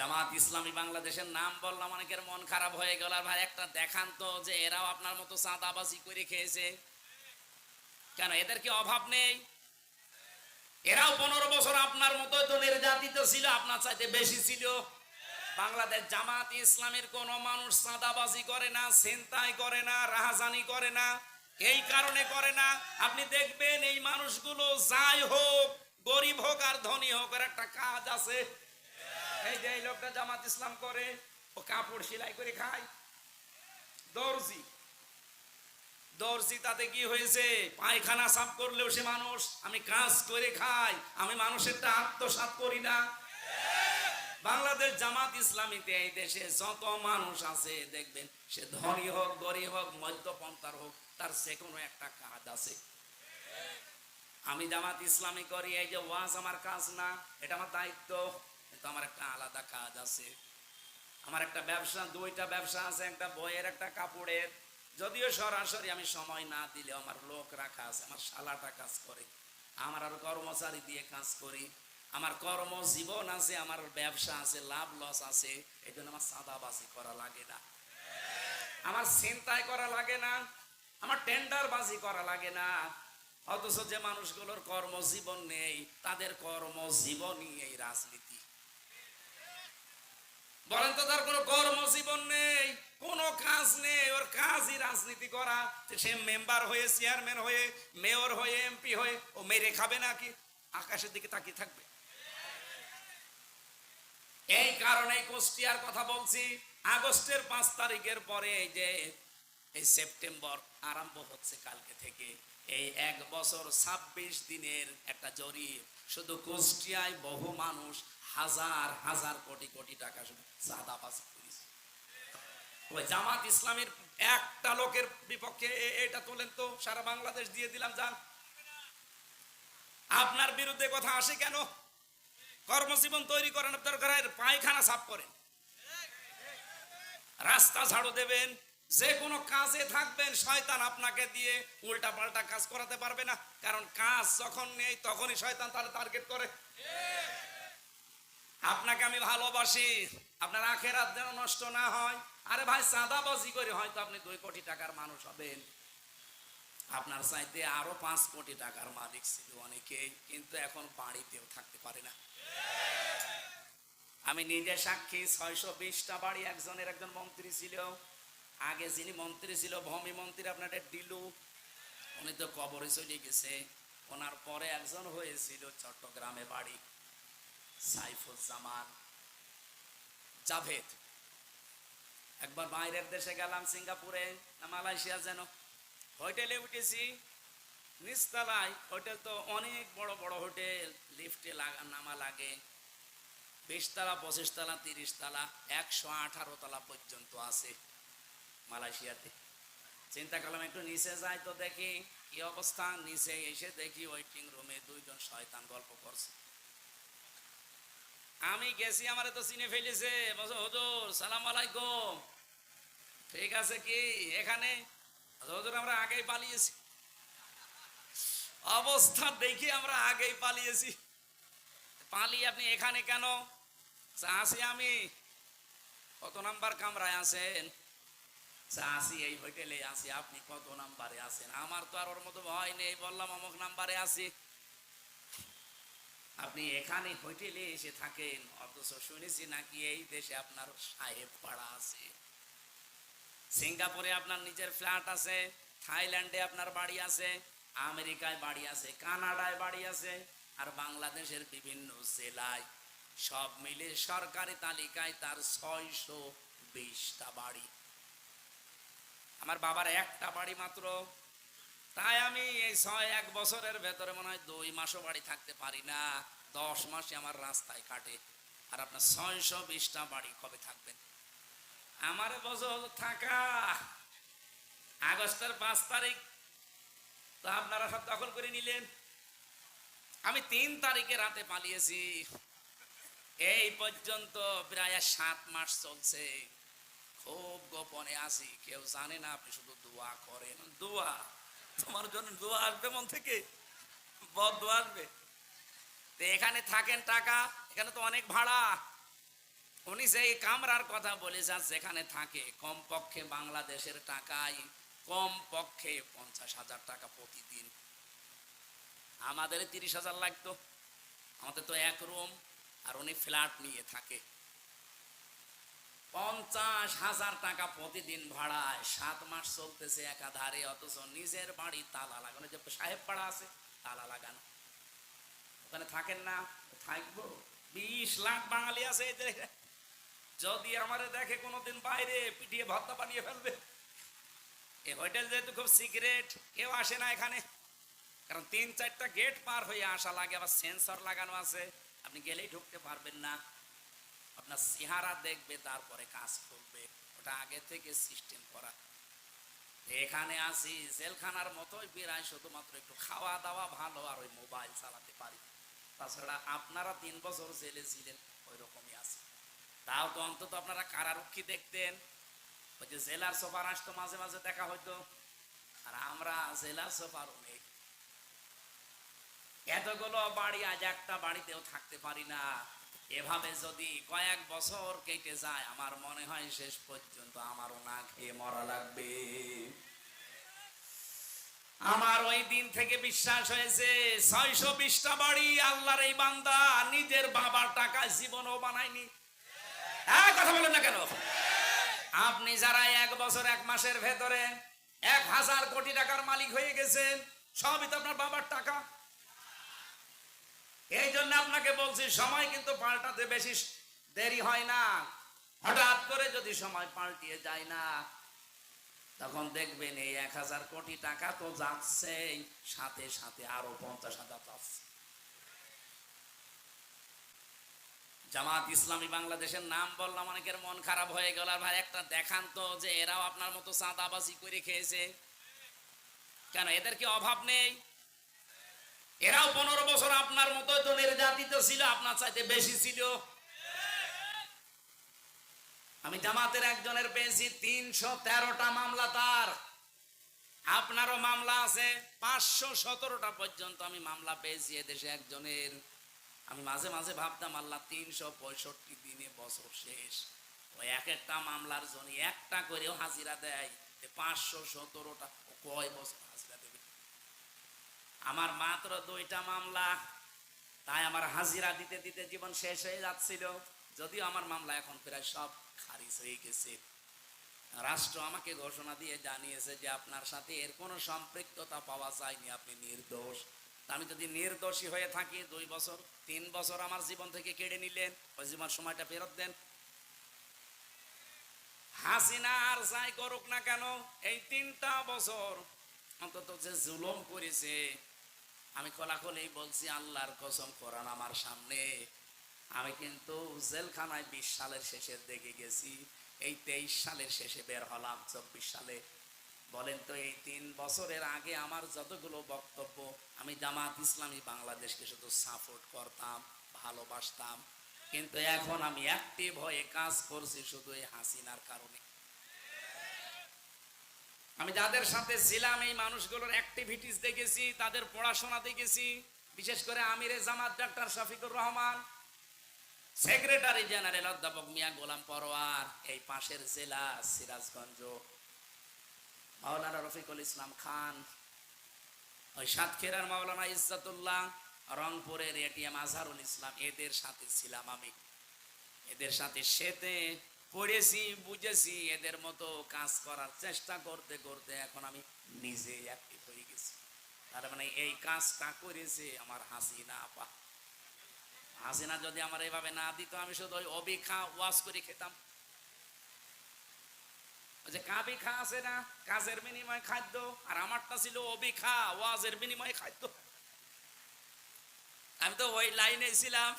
জামাত ইসলামী বাংলাদেশের নাম বললাম, অনেকের মন খারাপ হয়ে গেল। আর ভাই, একটা দেখান তো যে এরাও আপনার মতো চাঁদাবাজি করে খেয়েছে। কেন, এদের কি অভাব নেই? এরাও পনেরো বছর আপনার মতো তো নির্যাতিত ছিল, আপনার চাইতে বেশি ছিল। বাংলাদেশ জামাত ইসলামের কোন মানুষ চাঁদাবাজি করে না, ছিনতাই করে না, রাহাজানি করে না, এই কারণে করে না। আপনি দেখবেন এই মানুষগুলো যাই হোক, গরিব হোক আর ধনী হোক একটা কাজ আছে। এই যে লোকটা জামাত ইসলাম করে, ও কাপড় সেলাই করে খায়। দর্জি। দর্জি তাতে কি হয়েছে? পায়খানা সাফ করলেও সে মানুষ, আমি কাজ করে খাই, আমি মানুষেরটা আত্মসাৎ করি না। বাংলাদেশ জামাত ইসলামীতে এই দেশে যত মানুষ আছে, দেখবেন, সে ধনী হোক, গরিব হোক, মধ্যপন্থার হোক, তার সে কোনো একটা কাজ আছে। আমি জামাত ইসলামী করি, এই যে ওয়াজ আমার কাজ না, এটা আমার দায়িত্ব। কিন্তু আমার একটা আলাদা কাজ আছে। আমার একটা ব্যবসা, দুইটা ব্যবসা আছে, একটা বইয়ের, একটা কাপড়ের। যদিও সরাসরি আমি সময় না দিলে আমার লোক রাখা আছে, আমার শালাটা কাজ করে। আমার আর কর্মচারী দিয়ে কাজ করি। আমার কর্মজীবন আছে, আমার ব্যবসা আছে, লাভ লস আছে এই জন্য আমার সাদাবাজি করা লাগে না। আমার চিন্তায় করা লাগে না, আমার টেন্ডার বাজি করা লাগে না। অথচ যে মানুষগুলোর কর্মজীবন নেই, তাদের কর্মজীবনই এই রাজনীতি। বলেন তো তার কোনো কর্মজীবন নেই, কোনো কাজ নেই, ওর কাজই রাজনীতি করা। সে মেম্বার হয়ে, চেয়ারম্যান হয়ে, মেয়র হয়ে, এমপি হয়ে, ও মেরে খাবে নাকি? আকাশের দিকে তাকিয়ে থাকবে। এই কারণে কুষ্টিয়ার কথা বলছি, আগস্টের পাঁচ তারিখের পরে এই যে, এই সেপ্টেম্বর আরম্ভ হচ্ছে কালকে থেকে। এই এক বছর ছাব্বিশ দিনের একটা জরিপ। শুধু কুষ্টিয়ায় বহু মানুষ হাজার হাজার কোটি কোটি টাকা শুধু চাঁদাবাজি করেছে। ওই জামাত ইসলামের একটা লোকের বিপক্ষে এটা তোলেন তো, সারা বাংলাদেশ দিয়ে দিলাম, যান। আপনার বিরুদ্ধে কথা আসে কেন? কর্মজীবন তৈরি করেন আপনার ঘরের পায়খানা সাফ করেন। রাস্তা ঝাড়ু দেবেন যে কোনো কাজে থাকবেন, শয়তান আপনাকে দিয়ে উল্টা পাল্টা কাজ করাতে পারবে না। কারণ কাজ যখন নেই, তখনই শয়তান তার টার্গেট করে। আপনাকে আমি ভালোবাসি। আপনার আখেরাত যেন নষ্ট না হয়। আরে ভাই, চাঁদাবাজি করে হয়তো আপনি দুই কোটি টাকার মানুষ হবেন। আপনার চাইতে আরও পাঁচ কোটি টাকার মালিক ছিল অনেকেই, কিন্তু এখন বাড়িতেও থাকতে পারে না। আমি নিজে সাক্ষী, ছয়শো বিশটা বাড়ি একজনের একজন মন্ত্রী ছিল। আগে যিনি মন্ত্রী ছিল, ভূমি মন্ত্রী, আপনার ডিলু উনি তো কবরে চলে গেছে। ওনার পরে একজন হয়েছিল চট্টগ্রামে বাড়ি সাইফুজ্জামান জাভেদ। একবার বাইরের দেশে গেলাম, সিঙ্গাপুরে মালয়েশিয়া যেন। হোটেলে উঠেছি, নিচতলায়, হোটেল তো অনেক বড় বড় হোটেল, লিফটে লাগা, নামা লাগে। বিশ তলা পঁচিশ তলা তিরিশ তলা একশো আঠারো তলা পর্যন্ত আছে। মালয়েশিয়াতে। চিন্তা করলাম, একটু নিচে যাই তো দেখি কি অবস্থা। নিচে এসে দেখি ওয়েটিং রুমে দুইজন শয়তান গল্প করছে। আমি গেছি, আমারে তো চিনে ফেলেছে। বলছে, হুজুর, সালাম আলাইকুম। ঠিক আছে কি? এখানে? হুজুর, আমরা আগেই পালিয়েছি। অবস্থা দেখি আমরা আগেই পালিয়েছি। পালিয়ে আপনি এখানে কেন? আসি আমি। কত নাম্বার কামরায় আছেন? আসি, এই হোটেলে আসি, আপনি কত নাম্বারে আমার তো আর ওর মতো ভয় নেই, বললাম অমুক নাম্বারে আছি আপনি এখানে হোটেলে এসে থাকেন, অথচ শুনেছি নাকি এই দেশে আপনার সাহেব পাড়া আছে। সিঙ্গাপুরে আপনার নিজের ফ্ল্যাট আছে, থাইল্যান্ডে আপনার বাড়ি আছে, আমেরিকায় বাড়ি আছে, কানাডায় বাড়ি আছে, আর বাংলাদেশের বিভিন্ন জেলায়। সব মিলে সরকারি তালিকায় তার ছয়শো বিশটা বাড়ি। আমার বাবার একটা বাড়ি মাত্র। তাই আমি এই ছয় এক বছরের ভেতরে মনে হয় দুই মাসও বাড়ি থাকতে পারি না। দশ মাসে আমার রাস্তায় কাটে। আর আপনার ছয়শো বিশটা বাড়ি কবে থাকবেন? আমার বছর থাকা আগস্টের পাঁচ তারিখ। তো আপনারা সব দখল করে নিলেন। আমি তিন তারিখে রাতে পালিয়েছি। এই পর্যন্ত প্রায় সাত মাস চলছে। খুব গোপনে আছি, কেউ জানে না আপনি শুধু দোয়া করেন। দোয়া? তোমার জন্য দোয়া আসবে মন থেকে? বদ দোয়া আসবে? তো এখানে থাকেন টাকা, এখানে তো অনেক ভাড়া। উনি সেই কামরার কথা বলেছে আর যেখানে থাকে, কমপক্ষে বাংলাদেশের টাকায় কম পক্ষে পঞ্চাশ হাজার টাকা প্রতিদিন। আমাদের তিরিশ হাজার লাগতো। আমাদের তো এক রুম, আর উনি ফ্ল্যাট নিয়ে থাকে। পঞ্চাশ হাজার টাকা প্রতিদিন ভাড়ায়। সাত মাস চলতেছে একাধারে, অথচ নিজের বাড়ি তালা লাগানো। যে সাহেব পাড়া আছে, তালা লাগানো। ওখানে থাকেন না, থাকব। বিশ লাখ বাঙালি আছে যদি আমারে দেখে কোনোদিন বাইরে পিটিয়ে ভত্তা বানিয়ে ফেলবে। হোটেল যেহেতু খুব সিক্রেট, কেউ আসে না এখানে। কারণ তিন চারটা গেট পার হয়ে আসা লাগে, আবার সেন্সর লাগানো আছে। আপনি গেলেই ঢুকতে পারবেন না। আপনার চেহারা দেখবে, তারপরে কাজ করবে। ওটা আগে থেকে সিস্টেম করা। এখানে আসি জেলখানার মতোই বেড়াই শুধুমাত্র একটু খাওয়া দাওয়া ভালো আর ওই মোবাইল চালাতে পারি। তাছাড়া আপনারা তিন বছর জেলে ছিলেন ওই রকমই আছে। তাও তো অন্তত আপনারা কারারক্ষী দেখতেন। ওই যে জেলার সোফার আসতো, মাঝে মাঝে দেখা হইতো। আর আমরা জেলার সোফারও নেই এতগুলো বাড়ি আজ একটা বাড়িতেও থাকতে পারি না। এভাবে যদি কয়েক বছর কেটে যায়, আমার মনে হয় শেষ পর্যন্ত আমারও না খেয়ে মরা লাগবে। আমার ওই দিন থেকে বিশ্বাস হয়েছে, ছয়শো বিশটা বাড়ি আল্লাহর এই বান্দা নিজের বাবার টাকা জীবনও বানায়নি। কথা বলেন না কেন? আপনি যারা এক বছর, এক মাসের ভেতরে এক হাজার কোটি টাকার মালিক হয়ে গেছেন, সবই তো আপনার বাবার টাকা। এই জন্য আপনাকে বলছি, সময় কিন্তু পাল্টাতে বেশি দেরি হয় না। হঠাৎ করে যদি সময় পাল্টিয়ে যায় না, তখন দেখবেন এই এক হাজার কোটি টাকা তো যাচ্ছে, সাথে সাথে আরও পঞ্চাশ হাজার যাচ্ছে। জামাত ইসলামী বাংলাদেশের নাম বললাম, অনেকের মন খারাপ হয়ে গেল। আর ভাই, একটা দেখান তো যে এরাও আপনার মতো চাঁদাবাজি করে খেয়েছে। কেন, এদের কি অভাব নেই? বছর আপনার মতো তো নির্যাতিত ছিল, আপনার চাইতে বেশি ছিল। আমি জামাতের একজনের পেয়েছি, তিনশো তেরোটা মামলা তার। আপনারও মামলা আছে, পাঁচশো সতেরোটা পর্যন্ত আমি মামলা পেয়েছি এদেশে একজনের। আমি মাঝে মাঝে ভাবতাম, আল্লাহ, তিনশো পঁয়ষট্টি দিনে বছর শেষ। ওই এক একটা মামলার জন্য একটা করেও হাজিরা দেয় পাঁচশো সতেরোটা কয় বছর হাজিরা আমার মাত্র দুইটা মামলা, তাই আমার হাজিরা দিতে দিতে জীবন শেষ হয়ে যাচ্ছিল। যদিও আমার মামলা এখন প্রায় সব খারিজ হয়ে গেছে। রাষ্ট্র আমাকে ঘোষণা দিয়ে জানিয়েছে যে আপনার সাথে এর কোনো সম্পৃক্ততা পাওয়া যায়নি, আপনি নির্দোষ। আমি যদি নির্দোষী হয়ে থাকি, দুই বছর, তিন বছর আমার জীবন থেকে কেড়ে নিলেন, ওই জীবন সময়টা ফেরত দেন। হাসিনা আর যাই করুক না কেন, এই তিনটা বছর অন্তত যে জুলুম করেছে আমি খোলাখুলি বলছি, আল্লাহর কসম করান আমার সামনে। আমি কিন্তু জেলখানায় বিশ সালের শেষের দিকে গেছি। এই তেইশ সালের শেষে বের হলাম, চব্বিশ সালে। বলেন তো, এই তিন বছরের আগে আমার যতগুলো বক্তব্য, আমি জামাত ইসলামী বাংলাদেশকে শুধু সাপোর্ট করতাম, ভালোবাসতাম। কিন্তু এখন আমি অ্যাক্টিভ হয়ে কাজ করছি শুধু এই হাসিনার কারণে। আমি যাদের সাথে ছিলাম, এই মানুষগুলোর অ্যাক্টিভিটিস দেখেছি, তাদের পড়াশোনা দেখেছি। বিশেষ করে আমিরে জামাত ডাক্তার শফিকুর রহমান সেক্রেটারি জেনারেল অধ্যাপক মিয়া গোলাম পরোয়ার, এই পাশের জেলা, সিরাজগঞ্জ। মাওলানা রফিকুল ইসলাম খান, ওই সাতক্ষীরার মাওলানা ইজ্জাতুল্লাহ, রংপুরের এটিএম আজহারুল ইসলাম, এদের সাথে ছিলাম আমি। এদের সাথে সেতে পড়েছি, বুঝেছি, এদের মতো কাজ করার চেষ্টা করতে করতে এখন আমি নিজে অ্যাক্টিভ হয়ে গেছি। তার মানে এই কাজটা করেছে আমার হাসিনা আপা। হাসিনা যদি আমার এভাবে না দিত, আমি শুধু ওই অবি খা ওয়াশ করে খেতাম। যে কাবি খা আছে না, কাজের বিনিময় খাদ্য, আর আমারটা ছিল অবিখা ওয়াজের বিনিময়ে খাদ্য। আমি তো ওই লাইনে ছিলাম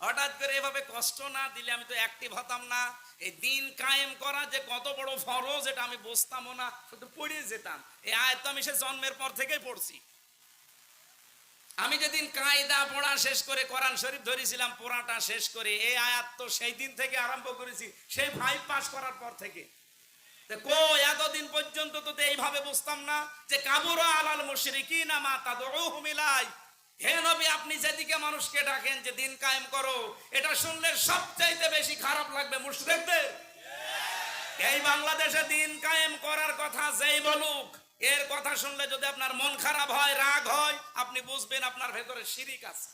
হঠাৎ করে এভাবে কষ্ট না দিলে আমি তো অ্যাক্টিভ হতাম না। এই দিন কায়েম করা যে কত বড় ফরজ, এটা আমি বুঝতামও না, শুধু পড়ে যেতাম। এই আয়ত আমি সে জন্মের পর থেকেই পড়ছি। আমি যেদিন কায়দা পড়া শেষ করে কোরআন শরীফ ধরেছিলাম, পড়াটা শেষ করে, এই আয়াত তো সেই দিন থেকে আরম্ভ করেছি, সেই ফাইভ পাস করার পর থেকে। কো এতদিন পর্যন্ত তো এইভাবে বুঝতাম না যে কাবুরা আলাল মুশরিকিনা মা তাদউহুম ইলাই হে নবী, আপনি যেদিকে মানুষকে ডাকেন যে দিন কায়েম করো, এটা শুনলে সবচাইতে বেশি খারাপ লাগবে, মুশরিকদের। এই বাংলাদেশে দিন কায়েম করার কথা যেই বলুক, এর কথা শুনলে যদি আপনার মন খারাপ হয়, রাগ হয়, আপনি বুঝবেন আপনার ভেতরে শিরিক আছে।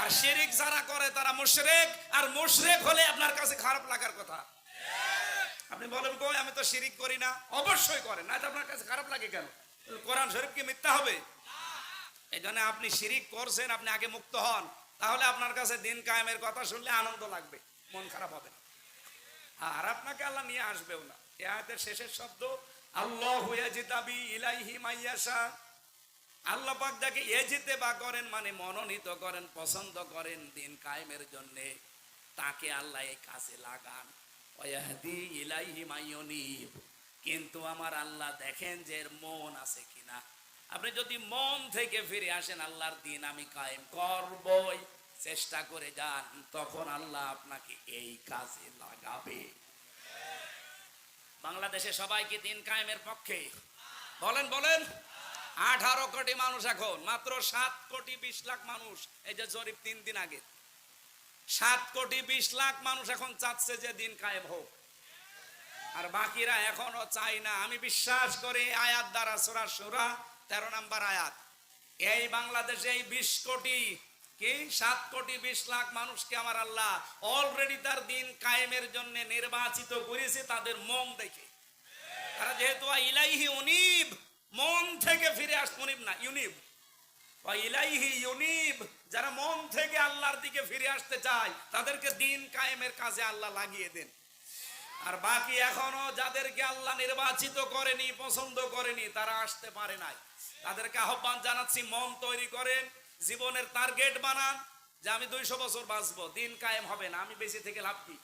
আর শিরিক যারা করে, তারা মুশরেক, আর মুশরেক হলে আপনার কাছে খারাপ লাগার কথা। আপনি বলেন, কই, আমি তো শিরিক করি না। অবশ্যই করেন না আপনার কাছে খারাপ লাগে কেন? কোরআন শরীফ কি মিথ্যা হবে? এই জন্য আপনি শিরিক করছেন, আপনি আগে মুক্ত হন। তাহলে আপনার কাছে দিন কায়েমের কথা শুনলে আনন্দ লাগবে, মন খারাপ হবে আর আপনাকে আল্লাহ নিয়ে আসবেও না। এ আয়াতের শেষের শব্দ, আল্লাহ ইয়াজিতাবি ইলাইহি মাইয়াশা আল্লাহ পাক যাকে এজিতে বা করেন মানে মনোনীত করেন, পছন্দ করেন দিন কায়েমের জন্য। তাকে আল্লাহ এই কাজে লাগান। ওয়াহদি ইলাইহি মাইয়ুনিব কিন্তু আমার আল্লাহ দেখেন যে এর মন আছে কিনা। আপনি যদি মন থেকে ফিরে আসেন, আল্লাহর দিন আমি কায়েম করবই। চেষ্টা করে যান, তখন আল্লাহ আপনাকে এই কাজে লাগাবে। বাংলাদেশে সবাই কি দিন কায়েমের পক্ষে? বলেন বলেন। আঠারো কোটি মানুষ এখন, মাত্র সাত কোটি বিশ লাখ মানুষ। এই যে জরিপ তিন দিন আগে। সাত কোটি বিশ লাখ মানুষ এখন চাচ্ছে যে দিন কায়েম হোক। আর বাকিরা এখনও চাই না। আমি বিশ্বাস করি, আয়াত দ্বারা সোরা সোরা তেরো নাম্বার আয়াত। এই বাংলাদেশে এই বিশ কোটি কি? সাত কোটি বিশ লাখ মানুষকে আমার আল্লাহ অলরেডি তার দিন কায়েমের জন্য নির্বাচিত করেছে তাদের মন দেখে। তারা যেহেতু ইলাইহি উনিব মন থেকে ফিরে আস উনিব না, ইউনিব। ইলাইহি ইউনিব, যারা মন থেকে আল্লাহর দিকে ফিরে আসতে চায়, তাদেরকে দিন কায়েমের কাজে আল্লাহ লাগিয়ে দেন। আর বাকি এখনও যাদেরকে আল্লাহ নির্বাচিত করেনি, পছন্দ করেনি, তারা আসতে পারে নাই। তাদেরকে আহ্বান জানাচ্ছি, মন তৈরি করেন, জীবনের টার্গেট বানান যে আমি দুইশো বছর বাঁচবো, দিন কায়েম হবে না, আমি বেঁচে থেকে লাভ কি?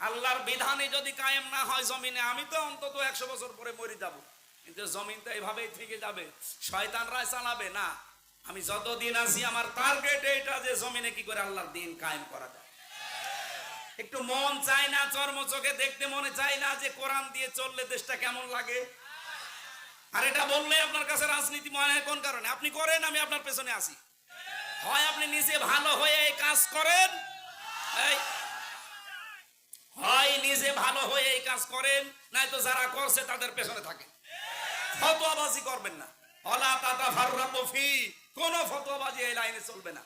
আল্লাহর বিধানে যদি কায়েম না হয় জমিনে, আমি তো অন্তত একশো বছর পরে মরে যাব। কিন্তু জমিন তো এইভাবেই থেকে যাবে। শয়তানরাই চালাবে? না। আমি যতদিন আছি, আমার টার্গেট এইটা যে জমিনে কি করে আল্লাহর দিন কায়েম করা যায়। একটু মন চায় না চর্ম চোখে দেখতে মনে চায় না যে কোরআন দিয়ে চললে দেশটা কেমন লাগে? আর এটা বললে আপনার কাছে রাজনীতি মনে হয় কোন কারণে? আপনি করেন, আমি আপনার পেছনে আসি হয় আপনি নিজে ভালো হয়ে এই কাজ করেন হয় নিজে ভালো হয়ে এই কাজ করেন নাই তো যারা করছে তাদের পেছনে থাকে। ফতোয়াবাজি করবেন না। অলা তাতা ফাররাকু ফি, কোন ফতোয়াবাজি এই লাইনে চলবে না।